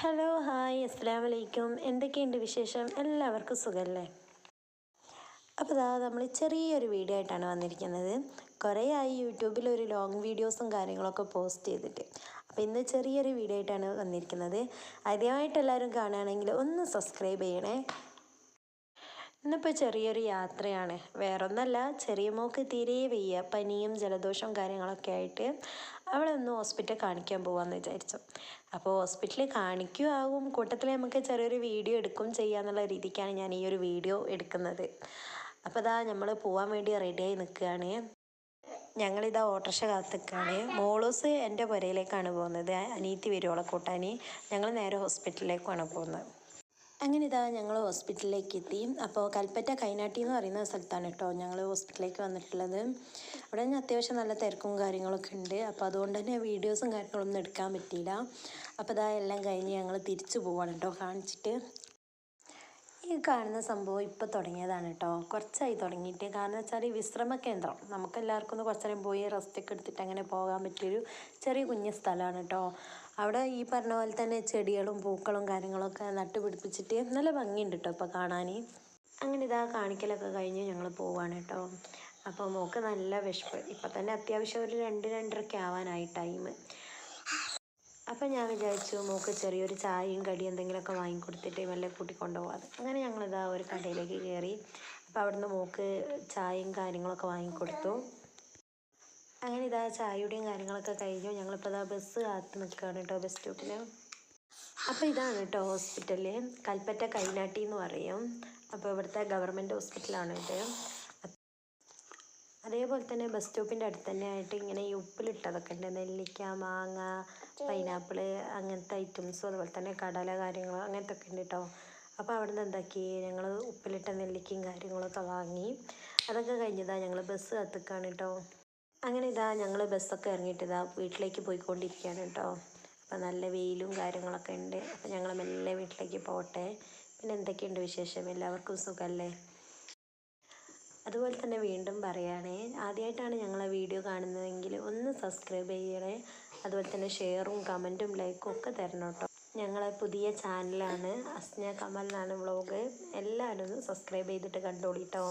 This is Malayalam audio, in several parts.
ഹലോ ഹായ് അസ്സാം വലൈക്കും എന്തൊക്കെയുണ്ട് വിശേഷം? എല്ലാവർക്കും സുഖമല്ലേ അപ്പോൾ ഇതാ നമ്മൾ ചെറിയൊരു വീഡിയോ ആയിട്ടാണ് വന്നിരിക്കുന്നത്. കുറേ ആയി യൂട്യൂബിൽ ഒരു ലോങ് വീഡിയോസും കാര്യങ്ങളൊക്കെ പോസ്റ്റ് ചെയ്തിട്ട്. അപ്പോൾ ഇന്ന് ചെറിയൊരു വീഡിയോ ആയിട്ടാണ് വന്നിരിക്കുന്നത്. ആദ്യമായിട്ട് എല്ലാവരും കാണുകയാണെങ്കിൽ ഒന്ന് സബ്സ്ക്രൈബ് ചെയ്യണേ. ഇന്നിപ്പോൾ ചെറിയൊരു യാത്രയാണ്. വേറൊന്നല്ല ചെറിയ മോക്ക് തീരെ വയ്യ. പനിയും ജലദോഷവും കാര്യങ്ങളൊക്കെ ആയിട്ട് അവളെ ഒന്ന് ഹോസ്പിറ്റലിൽ കാണിക്കാൻ പോകാമെന്ന് വിചാരിച്ചു. അപ്പോൾ ഹോസ്പിറ്റലിൽ കാണിക്കുമാകും കൂട്ടത്തിൽ നമുക്ക് ചെറിയൊരു വീഡിയോ എടുക്കും ചെയ്യാന്നുള്ള രീതിക്കാണ് ഞാൻ ഈ ഒരു വീഡിയോ എടുക്കുന്നത്. അപ്പോൾ ഇതാ നമ്മൾ പോകാൻ വേണ്ടി റെഡിയായി നിൽക്കുകയാണ് ഞങ്ങളിതാ ഓട്ടർഷ കാത്തിക്കാണ്. മോളൂസ് എന്റെ പുരയിലേക്കാണ് പോകുന്നത്. അനീത്തി വരുവോളെ കൂട്ടാനി. ഞങ്ങൾ നേരെ ഹോസ്പിറ്റലിലേക്കാണ് പോകുന്നത്. അങ്ങനെ ഇതാ ഞങ്ങൾ ഹോസ്പിറ്റലിലേക്ക് എത്തി അപ്പോൾ കൽപ്പറ്റ കൈനാട്ടി എന്ന് പറയുന്ന സ്ഥലത്താണ് കേട്ടോ ഞങ്ങൾ ഹോസ്പിറ്റലിലേക്ക് വന്നിട്ടുള്ളത്. അവിടെ ഞാൻ അത്യാവശ്യം നല്ല തിരക്കും കാര്യങ്ങളൊക്കെ ഉണ്ട്. അപ്പോൾ അതുകൊണ്ട് തന്നെ വീഡിയോസും കാര്യങ്ങളൊന്നും എടുക്കാൻ പറ്റിയില്ല. അപ്പോൾ ഇതാ എല്ലാം കഴിഞ്ഞ് ഞങ്ങൾ തിരിച്ചു പോവാണ് കേട്ടോ കാണിച്ചിട്ട്. ഈ കാണുന്ന സംഭവം ഇപ്പോൾ തുടങ്ങിയതാണ് കേട്ടോ കുറച്ചായി തുടങ്ങിയിട്ട്. കാരണം വെച്ചാൽ ഈ വിശ്രമ കേന്ദ്രം. നമുക്കെല്ലാവർക്കും ഒന്ന് കുറച്ച് നേരം പോയി റെസ്റ്റ് ഒക്കെ എടുത്തിട്ട് അങ്ങനെ പോകാൻ പറ്റിയൊരു ചെറിയ കുഞ്ഞു സ്ഥലമാണ് കേട്ടോ അവിടെ ഈ പറഞ്ഞ പോലെ തന്നെ ചെടികളും പൂക്കളും കാര്യങ്ങളൊക്കെ നട്ടുപിടിപ്പിച്ചിട്ട് നല്ല ഭംഗിയുണ്ട് കേട്ടോ ഇപ്പോൾ കാണാൻ അങ്ങനെ ഇതാ കാണിക്കലൊക്കെ കഴിഞ്ഞ് ഞങ്ങൾ പോവാണ് കേട്ടോ അപ്പോൾ മോക്ക് നല്ല വിശപ്പ് ഇപ്പം തന്നെ അത്യാവശ്യം ഒരു രണ്ട് രണ്ടരയ്ക്ക് ആവാനായി ടൈം അപ്പം ഞാൻ വിചാരിച്ചു മോൾക്ക് ചെറിയൊരു ചായയും കടി എന്തെങ്കിലുമൊക്കെ വാങ്ങിക്കൊടുത്തിട്ട് മെല്ലെ കൂട്ടിക്കൊണ്ടു പോകാതെ അങ്ങനെ ഞങ്ങളിതാ ഒരു കടയിലേക്ക് കയറി അപ്പോൾ അവിടുന്ന് മോൾക്ക് ചായയും കാര്യങ്ങളൊക്കെ വാങ്ങിക്കൊടുത്തു. അങ്ങനെ ഇതാ ചായയുടെയും കാര്യങ്ങളൊക്കെ കഴിഞ്ഞു. ഞങ്ങളിപ്പോൾ ഇതാ ബസ് കാത്ത് നിൽക്കുകയാണ് കേട്ടോ ബസ് സ്റ്റോപ്പിൽ അപ്പോൾ ഇതാണ് കേട്ടോ ഹോസ്പിറ്റൽ കൽപ്പറ്റ കൈനാട്ടി എന്ന് പറയും. അപ്പോൾ ഇവിടുത്തെ ഗവൺമെന്റ് ഹോസ്പിറ്റലാണ് ഇത്. അതേപോലെ തന്നെ ബസ് സ്റ്റോപ്പിന്റെ അടുത്ത് തന്നെ ആയിട്ട് ഇങ്ങനെ ഈ ഉപ്പിലിട്ടതൊക്കെ ഉണ്ട് നെല്ലിക്ക മാങ്ങ പൈനാപ്പിൾ അങ്ങനത്തെ ഐറ്റംസും അതുപോലെ തന്നെ കടല കാര്യങ്ങൾ അങ്ങനത്തെ ഒക്കെ ഉണ്ട് കേട്ടോ അപ്പോൾ അവിടെ നിന്ന് എന്താക്കി? ഞങ്ങൾ ഉപ്പിലിട്ട നെല്ലിക്കയും കാര്യങ്ങളൊക്കെ വാങ്ങി. അതൊക്കെ കഴിഞ്ഞതാണ് ഞങ്ങൾ ബസ് കത്തിക്കാണ് കേട്ടോ അങ്ങനെ ഇതാ ഞങ്ങൾ ബസ്സൊക്കെ ഇറങ്ങിയിട്ട് ഇതാ വീട്ടിലേക്ക് പോയിക്കൊണ്ടിരിക്കുകയാണ് കേട്ടോ അപ്പോൾ നല്ല വെയിലും കാര്യങ്ങളൊക്കെ ഉണ്ട് അപ്പോൾ ഞങ്ങൾ മെല്ലെ വീട്ടിലേക്ക് പോട്ടെ. പിന്നെ എന്തൊക്കെയുണ്ട് വിശേഷം? എല്ലാവർക്കും സുഖമല്ലേ അതുപോലെ തന്നെ വീണ്ടും പറയുകയാണേ ആദ്യമായിട്ടാണ് ഞങ്ങളെ വീഡിയോ കാണുന്നതെങ്കിൽ ഒന്ന് സബ്സ്ക്രൈബ് ചെയ്യണേ അതുപോലെ തന്നെ ഷെയറും കമന്റും ലൈക്കും ഒക്കെ തരണം കേട്ടോ. ഞങ്ങളെ പുതിയ ചാനലാണ് അസ്ന കമൽ എന്നാണ് വ്ളോഗ് എല്ലാവരും ഒന്ന് സബ്സ്ക്രൈബ് ചെയ്തിട്ട് കണ്ടോളിട്ടോ.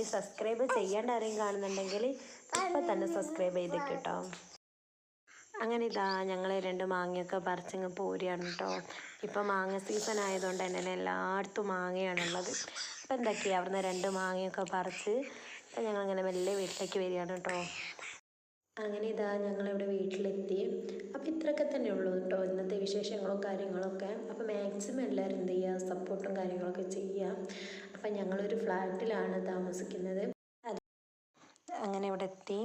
ഈ സബ്സ്ക്രൈബ് ചെയ്യേണ്ട ആരെയും കാണുന്നുണ്ടെങ്കിൽ ഇപ്പം തന്നെ സബ്സ്ക്രൈബ് ചെയ്ത് കേട്ടോ. അങ്ങനെ ഇതാ ഞങ്ങൾ രണ്ട് മാങ്ങയൊക്കെ പറിച്ചങ്ങ് പോരുകയാണ് കേട്ടോ. ഇപ്പം മാങ്ങ സീസൺ ആയതുകൊണ്ട് തന്നെ എല്ലായിടത്തും മാങ്ങയാണുള്ളത്. അപ്പം എന്തൊക്കെയാണ് അവിടുന്ന് രണ്ട് മാങ്ങയൊക്കെ പറിച്ച് ഞങ്ങളിങ്ങനെ മെല്ലെ വീട്ടിലേക്ക് വരികയാണ് കേട്ടോ. അങ്ങനെ ഇതാ ഞങ്ങളിവിടെ വീട്ടിലെത്തി. അപ്പോൾ ഇത്രയൊക്കെ തന്നെ ഉള്ളൂ കേട്ടോ. ഇന്നത്തെ വിശേഷങ്ങളും കാര്യങ്ങളൊക്കെ. അപ്പോൾ മാക്സിമം എല്ലാവരും എന്ത് ചെയ്യുക? സപ്പോർട്ടും കാര്യങ്ങളൊക്കെ ചെയ്യുക. അപ്പം ഞങ്ങളൊരു ഫ്ലാറ്റിലാണ് താമസിക്കുന്നത്. അങ്ങനെ ഇവിടെ എത്തി.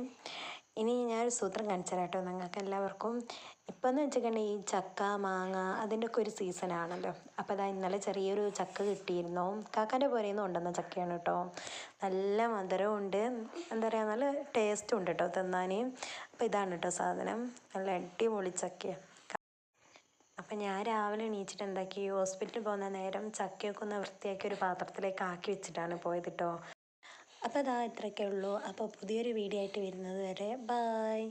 ഇനി ഞാനൊരു സൂത്രം കാണിച്ചു തരാം കേട്ടോ നിങ്ങൾക്ക് എല്ലാവർക്കും ഇപ്പം എന്ന് വെച്ചിട്ടുണ്ടെങ്കിൽ ഈ ചക്ക മാങ്ങ അതിന്റെ ഒക്കെ ഒരു സീസണാണല്ലോ അപ്പോൾ അതാ ഇന്നലെ ചെറിയൊരു ചക്ക കിട്ടിയിരുന്നു. കാക്കാന്റെ പുരയിൽ നിന്ന് ഉണ്ടെന്ന ചക്കയാണ് കേട്ടോ. നല്ല മധുരമുണ്ട്. എന്താ പറയുക നല്ല ടേസ്റ്റും ഉണ്ട് കേട്ടോ തിന്നാൻ അപ്പോൾ ഇതാണ് കേട്ടോ സാധനം. നല്ല അടിപൊളി ചക്കയാണ് അപ്പം ഞാൻ രാവിലെ എണീച്ചിട്ട് എന്താക്കി ഹോസ്പിറ്റലിൽ പോകുന്ന നേരം ചക്കയൊക്കെ ഒന്ന് വൃത്തിയാക്കി ഒരു പാത്രത്തിലേക്ക് ആക്കി വെച്ചിട്ടാണ് പോയത് കേട്ടോ. അപ്പോൾ അതാ ഇത്രയൊക്കെ ഉള്ളൂ അപ്പോൾ പുതിയൊരു വീഡിയോ ആയിട്ട് വരുന്നത് വരെ ബായ്